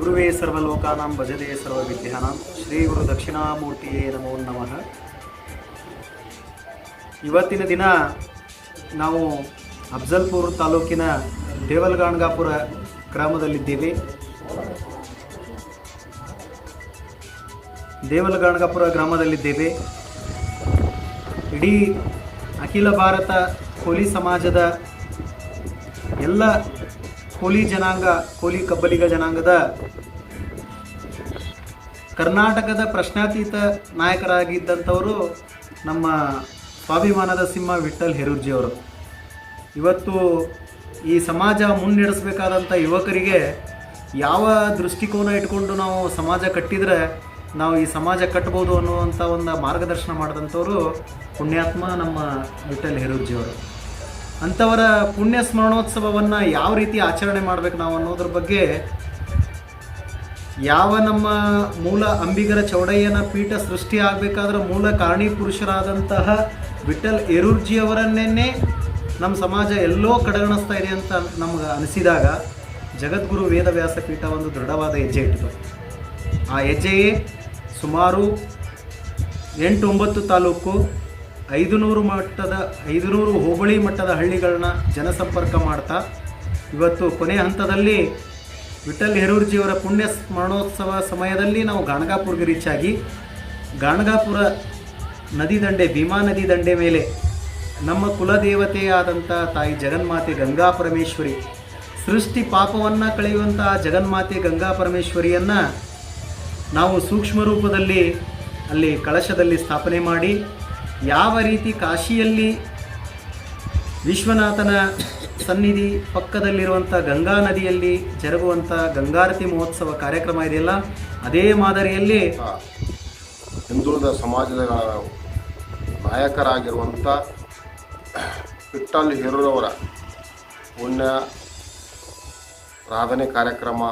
ಗುರುವೇ ಸರ್ವಲೋಕಾನಾಂ ಭಜತೆ ಸರ್ವವಿದ್ಯಾನಾಂ ಶ್ರೀ ಗುರು ದಕ್ಷಿಣಾಮೂರ್ತಿಯೇ ನಮೋ ನಮಃ. ಇವತ್ತಿನ ದಿನ ನಾವು ಅಫ್ಜಲ್ಪುರ್ ತಾಲೂಕಿನ ದೇವಲ್ಗಾಣ್ಗಾಪುರ ಗ್ರಾಮದಲ್ಲಿದ್ದೇವೆ. ದೇವಲಗಾಣಗಾಪುರ ಗ್ರಾಮದಲ್ಲಿದ್ದೇವೆ. ಇಡೀ ಅಖಿಲ ಭಾರತ ಕೋಲಿ ಸಮಾಜದ ಎಲ್ಲ ಕೋಲಿ ಜನಾಂಗ, ಕೋಲಿ ಕಬ್ಬಲಿಗ ಜನಾಂಗದ ಕರ್ನಾಟಕದ ಪ್ರಶ್ನಾತೀತ ನಾಯಕರಾಗಿದ್ದಂಥವರು ನಮ್ಮ ಸ್ವಾಭಿಮಾನದ ಸಿಂಹ ವಿಠ್ಠಲ್ ಹೆರೂರ್ಜಿಯವರು ಇವತ್ತು ಈ ಸಮಾಜ ಮುನ್ನಡೆಸಬೇಕಾದಂಥ ಯುವಕರಿಗೆ ಯಾವ ದೃಷ್ಟಿಕೋನ ಇಟ್ಕೊಂಡು ನಾವು ಸಮಾಜ ಕಟ್ಟಿದರೆ ನಾವು ಈ ಸಮಾಜ ಕಟ್ಬೋದು ಅನ್ನುವಂಥ ಒಂದು ಮಾರ್ಗದರ್ಶನ ಮಾಡಿದಂಥವರು ಪುಣ್ಯಾತ್ಮ ನಮ್ಮ ವಿಠ್ಠಲ್ ಹೆರೂರ್ಜಿಯವರು ಅಂಥವರ ಪುಣ್ಯ ಸ್ಮರಣೋತ್ಸವವನ್ನು ಯಾವ ರೀತಿ ಆಚರಣೆ ಮಾಡಬೇಕು ನಾವು ಅನ್ನೋದ್ರ ಬಗ್ಗೆ ಯಾವ ನಮ್ಮ ಮೂಲ ಅಂಬಿಗರ ಚೌಡಯ್ಯನ ಪೀಠ ಸೃಷ್ಟಿ ಆಗಬೇಕಾದ್ರೆ ಮೂಲ ಕಾರಣಿ ಪುರುಷರಾದಂತಹ ವಿಠಲ್ ಎರುರ್ಜಿಯವರನ್ನೇ ನಮ್ಮ ಸಮಾಜ ಎಲ್ಲೋ ಕಡೆಗಣಿಸ್ತಾ ಇದೆ ಅಂತ ನಮ್ಗೆ ಅನಿಸಿದಾಗ ಜಗದ್ಗುರು ವೇದವ್ಯಾಸ ಪೀಠ ಒಂದು ದೃಢವಾದ ಹೆಜ್ಜೆ ಇಟ್ಟಿತು. ಆ ಹೆಜ್ಜೆಯೇ ಸುಮಾರು ಎಂಟು ಒಂಬತ್ತು ತಾಲೂಕು ಐದು ನೂರು ಮಟ್ಟದ, ಐದುನೂರು ಹೋಬಳಿ ಮಟ್ಟದ ಹಳ್ಳಿಗಳನ್ನ ಜನಸಂಪರ್ಕ ಮಾಡ್ತಾ, ಇವತ್ತು ಕೊನೆ ಹಂತದಲ್ಲಿ ವಿಠಲ್ ಹೆರೂರ್ಜಿಯವರ ಪುಣ್ಯ ಸ್ಮರಣೋತ್ಸವ ಸಮಯದಲ್ಲಿ ನಾವು ಗಾಣಗಾಪುರ್ಗೆ ರೀಚ್ ಆಗಿ, ಗಾಣಗಾಪುರ ನದಿ ದಂಡೆ, ಭೀಮಾ ನದಿ ದಂಡೆ ಮೇಲೆ ನಮ್ಮ ಕುಲದೇವತೆಯಾದಂಥ ತಾಯಿ ಜಗನ್ಮಾತೆ ಗಂಗಾ ಪರಮೇಶ್ವರಿ ಸೃಷ್ಟಿ ಪಾಪವನ್ನು ಕಳೆಯುವಂತಹ ಜಗನ್ಮಾತೆ ಗಂಗಾ ಪರಮೇಶ್ವರಿಯನ್ನು ನಾವು ಸೂಕ್ಷ್ಮ ರೂಪದಲ್ಲಿ ಅಲ್ಲಿ ಕಳಶದಲ್ಲಿ ಸ್ಥಾಪನೆ ಮಾಡಿ ಯಾವ ರೀತಿ ಕಾಶಿಯಲ್ಲಿ ವಿಶ್ವನಾಥನ ಸನ್ನಿಧಿ ಪಕ್ಕದಲ್ಲಿರುವಂಥ ಗಂಗಾ ನದಿಯಲ್ಲಿ ಜರುಗುವಂಥ ಗಂಗಾರತಿ ಮಹೋತ್ಸವ ಕಾರ್ಯಕ್ರಮ ಇದೆಯಲ್ಲ, ಅದೇ ಮಾದರಿಯಲ್ಲಿ ಹಿಂದುಳಿದ ಸಮಾಜದ ನಾಯಕರಾಗಿರುವಂಥ ವಿಠ್ಠಲ್ ಹಿರೂರವರ ಪುಣ್ಯ ರಾಧನೆ ಕಾರ್ಯಕ್ರಮ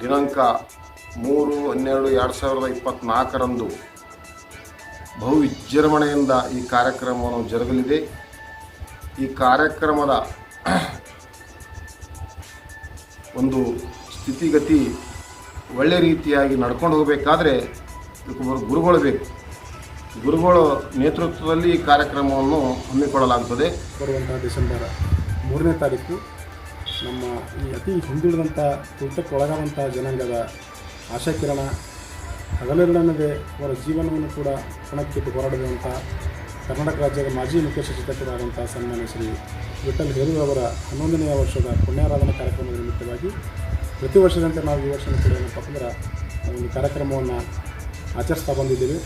ದಿನಾಂಕ ಮೂರು, ಹನ್ನೆರಡು, ಎರಡು ಸಾವಿರದ ಇಪ್ಪತ್ತ್ನಾಲ್ಕರಂದು ಬಹು ವಿಜೃಂಭಣೆಯಿಂದ ಈ ಕಾರ್ಯಕ್ರಮವನ್ನು ಜರುಗಲಿದೆ. ಈ ಕಾರ್ಯಕ್ರಮದ ಒಂದು ಸ್ಥಿತಿಗತಿ ಒಳ್ಳೆ ರೀತಿಯಾಗಿ ನಡ್ಕೊಂಡು ಹೋಗಬೇಕಾದ್ರೆ ಇದಕ್ಕೊಬ್ಬರು ಗುರುಗಳು ಬೇಕು. ಗುರುಗಳು ನೇತೃತ್ವದಲ್ಲಿ ಈ ಕಾರ್ಯಕ್ರಮವನ್ನು ಹಮ್ಮಿಕೊಳ್ಳಲಾಗುತ್ತದೆ ಬರುವಂಥ ಡಿಸೆಂಬರ್ ಮೂರನೇ ತಾರೀಕು ನಮ್ಮ ಈ ಅತಿ ಹಿಂದುಳಿದಂಥ ತುರ್ತಕ್ಕೆ ಒಳಗಾದಂಥ ಜನಾಂಗದ ಆಶಾಕಿರಣ ಹಗಲಿರಳನ್ನದೇ ಅವರ ಜೀವನವನ್ನು ಕೂಡ ಕಣಕ್ಕಿಟ್ಟು ಹೋರಾಡಿದಂಥ ಕರ್ನಾಟಕ ರಾಜ್ಯದ ಮಾಜಿ ಮುಖ್ಯ ಸಚಿವರಾದಂಥ ಸನ್ಮಾನ್ಯ ಶ್ರೀ ವಿಠಲ್ ಹೇರು ಅವರ ಹನ್ನೊಂದನೆಯ ವರ್ಷದ ಪುಣ್ಯಾರಾಧನಾ ಕಾರ್ಯಕ್ರಮದ ನಿಮಿತ್ತವಾಗಿ ಪ್ರತಿ ವರ್ಷದಂತೆ ನಾವು ಈ ವರ್ಷನೂ ಕೂಡ ಏನಪ್ಪ ಅಂದ್ರೆ ಒಂದು ಕಾರ್ಯಕ್ರಮವನ್ನು ಆಚರಿಸ್ತಾ ಬಂದಿದ್ದೀವಿ.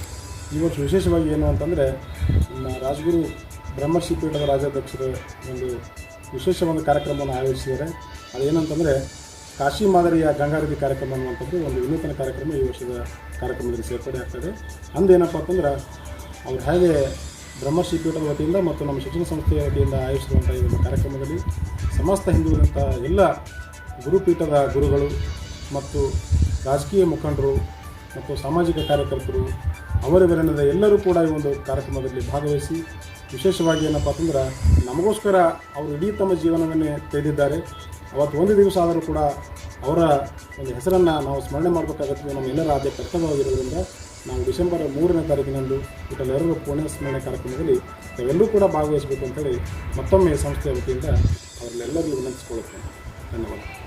ಈ ವರ್ಷ ವಿಶೇಷವಾಗಿ ಏನು ಅಂತಂದರೆ ನಮ್ಮ ರಾಜಗುರು ಬ್ರಹ್ಮಶ್ರೀ ಪೀಠದ ರಾಜ್ಯಾಧ್ಯಕ್ಷರು ಒಂದು ವಿಶೇಷ ಒಂದು ಕಾರ್ಯಕ್ರಮವನ್ನು ಆಯೋಜಿಸಿದ್ದಾರೆ. ಅದೇನಂತಂದರೆ ಕಾಶಿ ಮಾದರಿಯ ಗಂಗಾರತಿ ಕಾರ್ಯಕ್ರಮ ಅನ್ನುವಂಥದ್ದು ಒಂದು ವಿನೂತನ ಕಾರ್ಯಕ್ರಮ ಈ ವರ್ಷದ ಕಾರ್ಯಕ್ರಮದಲ್ಲಿ ಸೇರ್ಪಡೆ ಆಗ್ತದೆ. ಅಂದೇನಪ್ಪ ಅಂತಂದ್ರೆ ಅವ್ರು ಹೇಗೆ ಬ್ರಹ್ಮಶ್ರೀ ಪೀಠದ ವತಿಯಿಂದ ಮತ್ತು ನಮ್ಮ ಶಿಕ್ಷಣ ಸಂಸ್ಥೆಯ ವತಿಯಿಂದ ಆಯೋಜಿಸಿದಂಥ ಈ ಒಂದು ಕಾರ್ಯಕ್ರಮದಲ್ಲಿ ಸಮಸ್ತ ಹಿಂದುಳಿದಂಥ ಎಲ್ಲ ಗುರುಪೀಠದ ಗುರುಗಳು ಮತ್ತು ರಾಜಕೀಯ ಮುಖಂಡರು ಮತ್ತು ಸಾಮಾಜಿಕ ಕಾರ್ಯಕರ್ತರು, ಅವರಿವರೆನ್ನದ ಎಲ್ಲರೂ ಕೂಡ ಈ ಒಂದು ಕಾರ್ಯಕ್ರಮದಲ್ಲಿ ಭಾಗವಹಿಸಿ, ವಿಶೇಷವಾಗಿ ಏನಪ್ಪ ಅಂತಂದ್ರೆ ನಮಗೋಸ್ಕರ ಅವರು ಇಡೀ ತಮ್ಮ ಜೀವನವನ್ನೇ ತೆಗೆದಿದ್ದಾರೆ. ಅವತ್ತು ಒಂದು ದಿವಸ ಆದರೂ ಕೂಡ ಅವರ ಒಂದು ಹೆಸರನ್ನು ನಾವು ಸ್ಮರಣೆ ಮಾಡಬೇಕಾಗುತ್ತೆ ನಮ್ಮ ಎಲ್ಲರ ಆದ್ಯ ಕರ್ತವ್ಯವಾಗಿರೋದ್ರಿಂದ ನಾವು ಡಿಸೆಂಬರ್ ಮೂರನೇ ತಾರೀಕಿನಂದು ಎಲ್ಲರೂ ಪುಣ್ಯ ಸ್ಮರಣೆ ಕಾರ್ಯಕ್ರಮದಲ್ಲಿ ತಾವೆಲ್ಲರೂ ಕೂಡ ಭಾಗವಹಿಸಬೇಕು ಅಂತೇಳಿ ಮತ್ತೊಮ್ಮೆ ಸಂಸ್ಥೆಯ ವತಿಯಿಂದ ಅವರನ್ನೆಲ್ಲರಿಗೂ ವಿನಂತಿಸಿಕೊಳ್ಳುತ್ತೇನೆ. ಧನ್ಯವಾದ